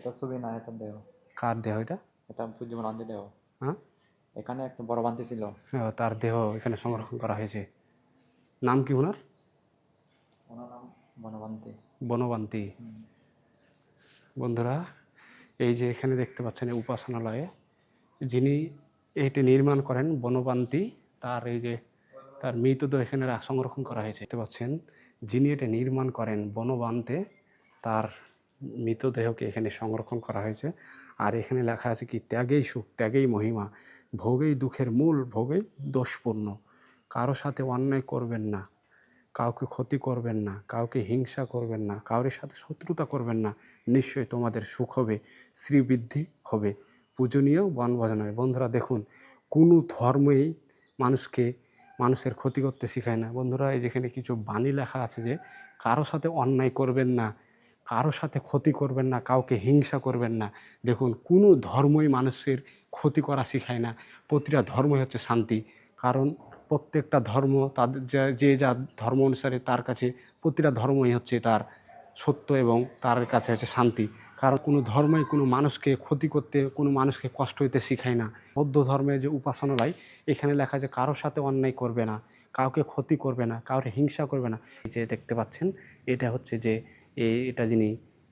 এটা ছবি না এটা দেহ। কার দেহ এটা? এটা পূজ্য বান্তি দেহ। হ্যাঁ? এখানে একটা বড় বান্তি ছিল। ও, তার দেহ এখানে সংরক্ষণ করা হয়েছে। নাম কি ওনার? ওনার নাম বনবান্তি। বনবান্তি। বন্ধুরা এই যে এখানে দেখতে পাচ্ছেন উপাসনালয়ে যিনি এটি নির্মাণ করেন বনবান্তি তার এই যে তার মৃতদেহ এখানে সংরক্ষণ করা হয়েছে। দেখতে পাচ্ছেন যিনি এটা নির্মাণ করেন বনবান্তে তার মৃতদেহকে এখানে সংরক্ষণ করা হয়েছে। আর এখানে লেখা আছে কি, ত্যাগেই সুখ, ত্যাগেই মহিমা, ভোগেই দুঃখের মূল, ভোগেই দোষপূর্ণ। কারও সাথে অন্যায় করবেন না, কাউকে ক্ষতি করবেন না, কাউকে হিংসা করবেন না কারোর সাথে শত্রুতা করবেন না। নিশ্চয়ই তোমাদের সুখ হবে, শ্রীবৃদ্ধি হবে। পূজনীয় বনভোজন হবে। বন্ধুরা, দেখুন, কোনো ধর্মেই মানুষকে, মানুষের ক্ষতি করতে শেখায় না। বন্ধুরা, এই যেখানে কিছু বাণী লেখা আছে যে, কারও সাথে অন্যায় করবেন না কারও সাথে ক্ষতি করবেন না, কাউকে হিংসা করবেন না। দেখুন, কোনো ধর্মই মানুষের ক্ষতি করা শেখায় না। প্রতিটা ধর্মই হচ্ছে শান্তি। কারণ প্রত্যেকটা ধর্ম তাদের যা- যে ধর্ম অনুসারে তার কাছে প্রতিটা ধর্মই হচ্ছে তার সত্য এবং তার কাছে হচ্ছে শান্তি। কারণ কোনো ধর্মই কোনো মানুষকে ক্ষতি করতে, কোনো মানুষকে কষ্ট হইতে শেখায় না। বৌদ্ধ ধর্মের যে উপাসনালয় এখানে লেখা যে কারোর সাথে অন্যায় করবে না, কাউকে ক্ষতি করবে না, কাউকে হিংসা করবে না। যে দেখতে পাচ্ছেন, এটা হচ্ছে যে এটা যিনি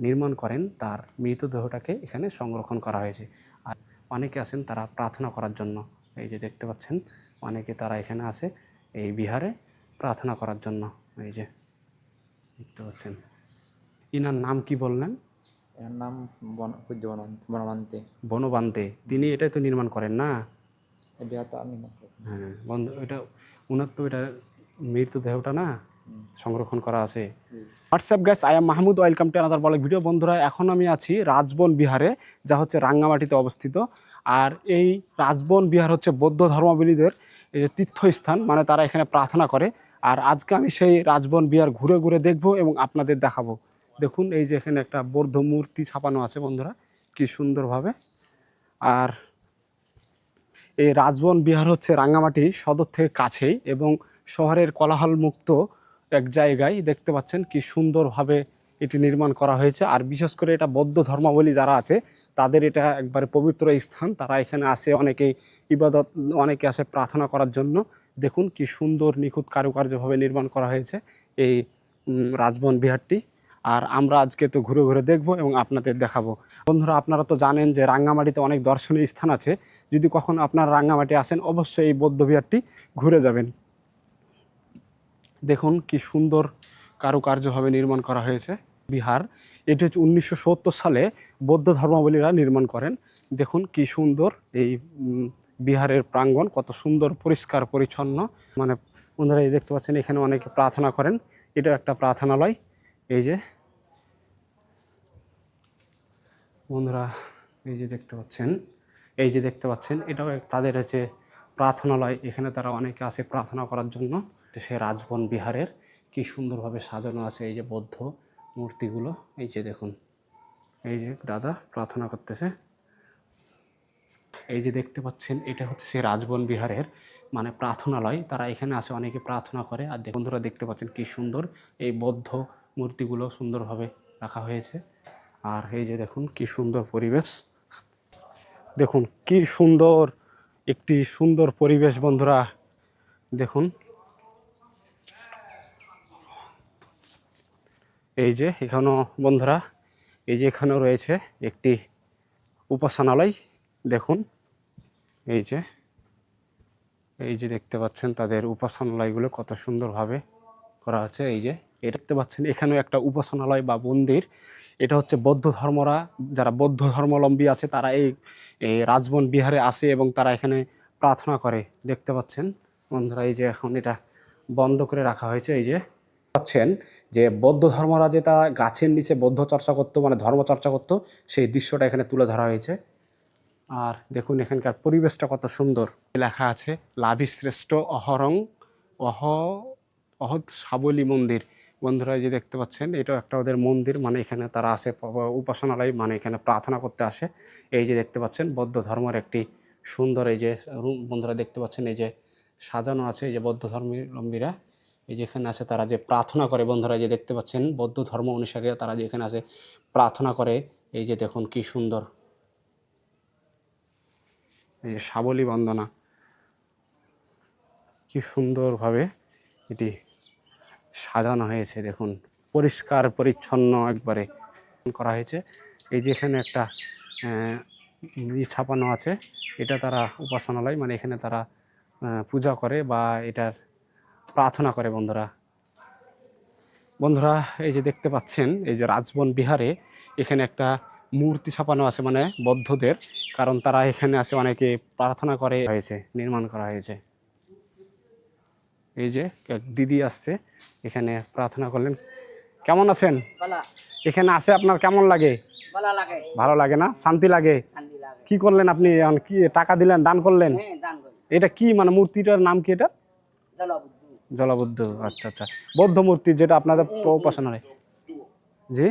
নির্মাণ করেন তার মৃতদেহটাকে এখানে সংরক্ষণ করা হয়েছে। আর অনেকে আছেন তারা প্রার্থনা করার জন্য। এই যে দেখতে পাচ্ছেন অনেকে তারা এখানে আসে এই বিহারে প্রার্থনা করার জন্য। এই যে দেখতে পাচ্ছেন ইনার নাম কি বললেন? এর নাম বন পূজ্য বনবান্তি। বনবান্তি তিনি এটাই তো নির্মাণ করেন না? হ্যাঁ বন্ধু এটা ওনার তো এটা মৃতদেহটা না? সংরক্ষণ করা আছে। What's up guys I am Mahmud welcome to another বলে ভিডিও বন্ধুরা এখন আমি আছি রাজবন বিহারে যা হচ্ছে রাঙ্গামাটিতে অবস্থিত। আর এই রাজবন বিহার হচ্ছে বৌদ্ধ ধর্মাবলীদের তীর্থস্থান মানে তারা এখানে প্রার্থনা করে। আর আজকে আমি সেই রাজবন বিহার ঘুরে ঘুরে দেখব এবং আপনাদের দেখাবো। দেখুন এই যে এখানে একটা বৌদ্ধ মূর্তি ছাপানো আছে বন্ধুরা কি সুন্দরভাবে। আর এই রাজবন বিহার হচ্ছে রাঙ্গামাটি সদর থেকে কাছেই এবং শহরের কোলাহল মুক্ত এক জায়গায় দেখতে পাচ্ছেন কি সুন্দরভাবে এটি নির্মাণ করা হয়েছে। আর বিশেষ করে এটা বৌদ্ধ ধর্মাবলী যারা আছে, তাদের এটা একবারে পবিত্র স্থান। তারা এখানে আসে, অনেকেই ইবাদত, অনেকে আসে প্রার্থনা করার জন্য। দেখুন কি সুন্দর, নিখুঁত কারুকার্যভাবে নির্মাণ করা হয়েছে এই রাজবন বিহারটি। আর আমরা আজকে তো ঘুরে ঘুরে দেখব এবং আপনাদের দেখাবো। বন্ধুরা, আপনারা তো জানেন যে রাঙ্গামাটিতে অনেক দর্শনীয় স্থান আছে। যদি কখনো আপনারা রাঙ্গামাটি আসেন, অবশ্যই এই বৌদ্ধ বিহারটি ঘুরে যাবেন। দেখুন কি সুন্দর কারুকার্যভাবে নির্মাণ করা হয়েছে বিহার। এটি হচ্ছে উনিশশো সত্তর সালে বৌদ্ধ ধর্মাবলীরা নির্মাণ করেন। দেখুন কি সুন্দর এই বিহারের প্রাঙ্গণ, কত সুন্দর পরিষ্কার পরিচ্ছন্ন। মানে বন্ধুরা এই দেখতে পাচ্ছেন, এখানে অনেকে প্রার্থনা করেন। এটা একটা প্রার্থনালয়। এই যে বন্ধুরা, এই যে দেখতে পাচ্ছেন, এই যে দেখতে পাচ্ছেন, এটাও তাদের হচ্ছে প্রার্থনালয়। এখানে তারা অনেকে আসে প্রার্থনা করার জন্য। তো সে রাজবন বিহারের। কি সুন্দরভাবে সাজানো আছে এই যে বৌদ্ধ মূর্তিগুলো। এই যে দেখুন। এই যে দাদা প্রার্থনা করতেছে। এই যে দেখতে পাচ্ছেন, এটা হচ্ছে সে রাজবন বিহারের মানে প্রার্থনালয়। তারা এখানে আসে অনেকে প্রার্থনা করে। আর বন্ধুরা দেখতে পাচ্ছেন কি সুন্দর এই বৌদ্ধ মূর্তিগুলো সুন্দরভাবে রাখা হয়েছে। আর এই যে দেখুন, কি সুন্দর পরিবেশ। দেখুন, কি সুন্দর, একটি সুন্দর পরিবেশ, বন্ধুরা। দেখুন এই যে এখানেও বন্ধুরা, এই যে এখানেও রয়েছে একটি উপাসনালয়, দেখুন। এই যে এই যে দেখতে পাচ্ছেন তাদের উপাসনালয়গুলো কত সুন্দরভাবে করা আছে। এই যে এটা দেখতে পাচ্ছেন এখানেও একটা উপাসনালয় বা মন্দির। এটা হচ্ছে বৌদ্ধ ধর্মরা, যারা বৌদ্ধ ধর্মাবলম্বী আছে, তারা এই এই রাজবন বিহারে আসে এবং তারা এখানে প্রার্থনা করে। দেখতে পাচ্ছেন বন্ধুরা, এই যে এখন এটা বন্ধ করে রাখা হয়েছে। এই যে পাচ্ছেন যে বৌদ্ধ ধর্মরা যে তারা গাছের নিচে বৌদ্ধ চর্চা করতো মানে ধর্ম চর্চা করতো, সেই দৃশ্যটা এখানে তুলে ধরা হয়েছে। আর দেখুন এখানকার পরিবেশটা কত সুন্দর। লেখা আছে লাভি শ্রেষ্ঠ অহরং অহ অহদ সাবলী মন্দির। বন্ধুরা যে দেখতে পাচ্ছেন, এটাও একটা ওদের মন্দির মানে এখানে তারা আসে উপাসনালয় মানে এখানে প্রার্থনা করতে আসে। এই যে দেখতে পাচ্ছেন, বৌদ্ধ ধর্মের একটি সুন্দর এই যে রুম, বন্ধুরা দেখতে পাচ্ছেন, এই যে সাজানো আছে, এই যে বৌদ্ধ ধর্মাবলম্বীরা। এই যেখানে আছে তারা যে প্রার্থনা করে, বন্ধুরা যে দেখতে পাচ্ছেন, বৌদ্ধ ধর্ম অনুসারীরা তারা যেখানে আছে প্রার্থনা করে, এই যে দেখুন কি সুন্দর। এই যে সাবলী বন্দনা, কি সুন্দরভাবে এটি সাজানো হয়েছে, দেখুন, পরিষ্কার, পরিচ্ছন্ন একবারে করা হয়েছে। এই যে এখানে একটা ছাপানো আছে, এটা তারা উপাসনালয় মানে এখানে তারা পূজা করে বা এটার প্রার্থনা করে বন্ধুরা। বন্ধুরা এই যে দেখতে পাচ্ছেন এই যে রাজবন বিহারে এখানে একটা মূর্তি ছাপানো আছে মানে বৌদ্ধদের কারণ তারা এখানে আছে অনেকে প্রার্থনা করে হয়েছে নির্মাণ করা হয়েছে। এই যে এক দিদি আসছে এখানে প্রার্থনা করলেন। কেমন আছেন? এখানে আসে আপনার কেমন লাগে? ভালো লাগে। না? শান্তি লাগে? কি করলেন আপনি? কি টাকা দিলেন দান করলেন? হ্যাঁ এটা কি মানে মূর্তিটার নাম কি এটা? জলবুদ্ধু আচ্ছা আচ্ছা। বৌদ্ধ মূর্তি যেটা আপনাদের উপাসনায় জি?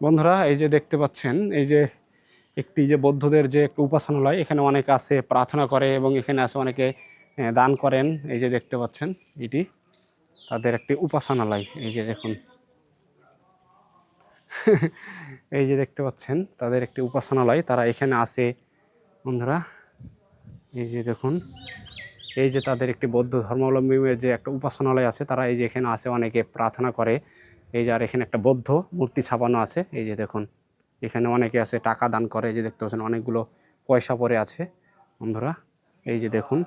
বন্ধুরা, এই যে দেখতে পাচ্ছেন, এই যে একটি যে বৌদ্ধদের যে একটি উপাসনালয়, এখানে অনেকে আসে প্রার্থনা করে এবং এখানে আসে অনেকে দান করেন। এই যে দেখতে পাচ্ছেন, এটি তাদের একটি উপাসনালয়। এই যে দেখুন। এই যে দেখতে পাচ্ছেন, তাদের একটি উপাসনালয়। তারা এখানে আসে বন্ধুরা। এই যে দেখুন। এই যে তাদের একটি বৌদ্ধ ধর্মাবলম্বীর যে একটা উপাসনালয় আছে, তারা এই যে এখানে আসে, অনেকে প্রার্থনা করে। এই যে আর এখানে একটা বৌদ্ধ মূর্তি ছাপানো আছে। এই যে দেখুন, এখানে অনেকে আছে টাকা দান করে। এই যে দেখতে পাচ্ছেন, অনেকগুলো পয়সা পড়ে আছে বন্ধুরা। এই যে দেখুন,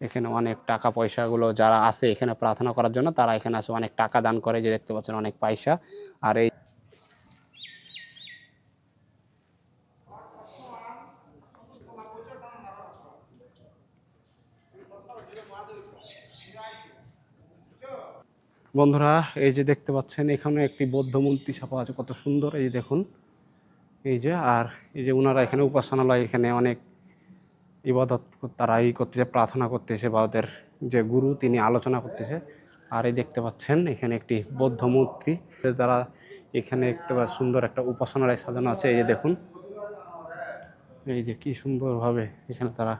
এখানে অনেক টাকা পয়সাগুলো যারা আসে এখানে প্রার্থনা করার জন্য, তারা এখানে আসে অনেক টাকা দান করে। যে দেখতে পাচ্ছেন, অনেক পয়সা। আর এই বন্ধুরা, এই যে দেখতে পাচ্ছেন, এখানে একটি বৌদ্ধ মূর্তি ছাপা আছে, কত সুন্দর। এই যে দেখুন, এই যে, আর এই যে ওনারা এখানে উপাসনালয়, এখানে অনেক ইবাদত তারা এই করতেছে, প্রার্থনা করতেছে, বা ওদের যে গুরু, তিনি আলোচনা করতেছে। আর এই দেখতে পাচ্ছেন, এখানে একটি বৌদ্ধ মূর্তি। তারা এখানে একটা সুন্দর একটা উপাসনালয় সাজানো আছে, এই যে দেখুন। এই যে কি সুন্দরভাবে এখানে তারা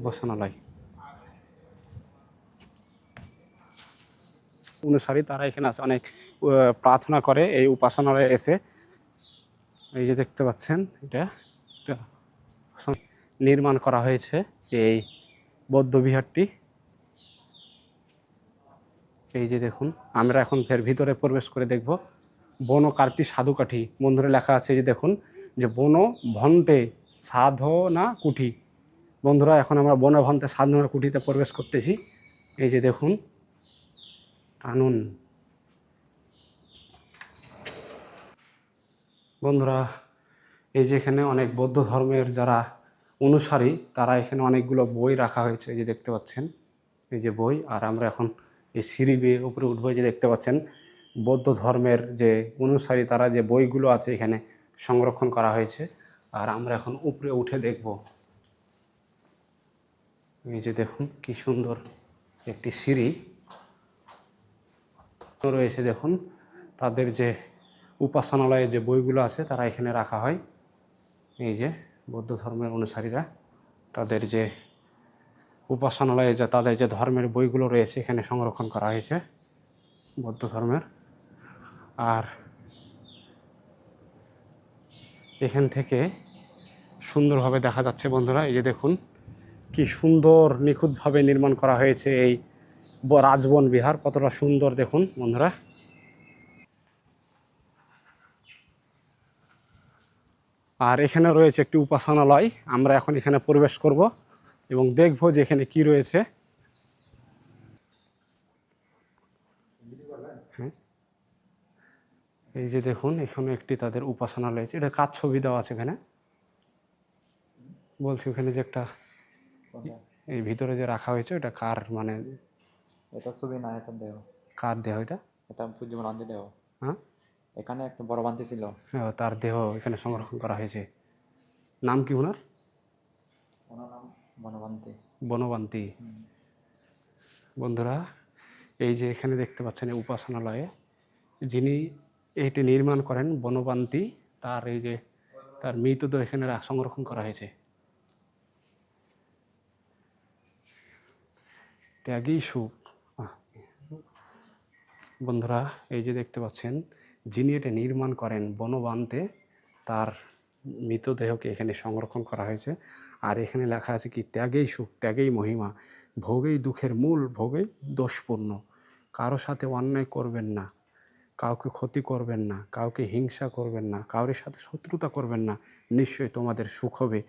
উপাসনালয়। অনুসারী তারা এখানে আছে। অনেক প্রার্থনা করে, এই উপাসনালয়ে এসে। এই যে দেখতে পাচ্ছেন, এটা নির্মাণ করা হয়েছে এই বৌদ্ধ বিহারটি। এই যে দেখুন, আমরা এখন ফের ভিতরে প্রবেশ করে দেখব। বন কার্তি সাধুকাঠি, বন্ধুরে লেখা আছে যে দেখুন, যে বন ভন্তে সাধনা কুঠি। বন্ধুরা, এখন আমরা বনভন্তে সাধনা কুঠিতে প্রবেশ করতেছি। এই যে দেখুন টানুন বন্ধুরা, এই যে এখানে অনেক বৌদ্ধ ধর্মের যারা অনুসারী, তারা এখানে অনেকগুলো বই রাখা হয়েছে, এই যে দেখতে পাচ্ছেন। এই যে বই, আর আমরা এখন এই সিঁড়ি বেয়ে উপরে উঠবো যে দেখতে পাচ্ছেন। বৌদ্ধ ধর্মের যে অনুসারী, তারা যে বইগুলো আছে এখানে সংরক্ষণ করা হয়েছে। আর আমরা এখন উপরে উঠে দেখব। এই যে দেখুন, কি সুন্দর একটি সিঁড়ি। রয়েছে দেখুন, তাদের যে উপাসনালয়ে যে বইগুলো আছে, তারা এখানে রাখা হয়। এই যে বৌদ্ধ ধর্মের অনুসারীরা তাদের যে উপাসনালয়ে যে তাদের যে ধর্মের বইগুলো রয়েছে, এখানে সংরক্ষণ করা হয়েছে বৌদ্ধ ধর্মের। আর এখান থেকে সুন্দরভাবে দেখা যাচ্ছে বন্ধুরা, এই যে দেখুন, কি সুন্দর নিখুঁতভাবে নির্মাণ করা হয়েছে এই রাজবন বিহার কতটা সুন্দর দেখুন বন্ধুরা। আর এখানে রয়েছে একটি উপাসনালয় আমরা এখন এখানে প্রবেশ করব এবং দেখব যে এখানে কি রয়েছে। হ্যাঁ। এই যে দেখুন এখানে একটি তাদের উপাসনালয় আছে এটা কার ছবি দেওয়া আছে এখানে। বলছি ওখানে যে একটা এই ভিতরে যে রাখা হয়েছে ওটা কার মানে এটা ছবি না এটা দেহ। কার দেহ এটা? এটা পূজ্য বনবান্তি দেহ। হ্যাঁ? এখানে একটা বড় বান্তি ছিল। তার দেহ এখানে সংরক্ষণ করা হয়েছে। নাম কি ওনার? ওনার নাম বনবান্তি। বনবান্তি। বন্ধুরা এই যে এখানে দেখতে পাচ্ছেন উপাসনালয়ে যিনি এটি নির্মাণ করেন বনবান্তি তার এই যে তার মৃতদেহ এখানে সংরক্ষণ করা হয়েছে। ত্যাগী সুখ। বন্ধুরা, এই যে দেখতে পাচ্ছেন, যিনি এটা নির্মাণ করেন বনবান্তে, তার মৃতদেহকে এখানে সংরক্ষণ করা হয়েছে। আর এখানে লেখা আছে কি, ত্যাগেই সুখ, ত্যাগেই মহিমা, ভোগেই দুঃখের মূল, ভোগেই দোষপূর্ণ। কারও সাথে অন্যায় করবেন না, কাউকে ক্ষতি করবেন না, কাউকে হিংসা করবেন না, কারোর সাথে শত্রুতা করবেন না, নিশ্চয়ই তোমাদের সুখ হবে।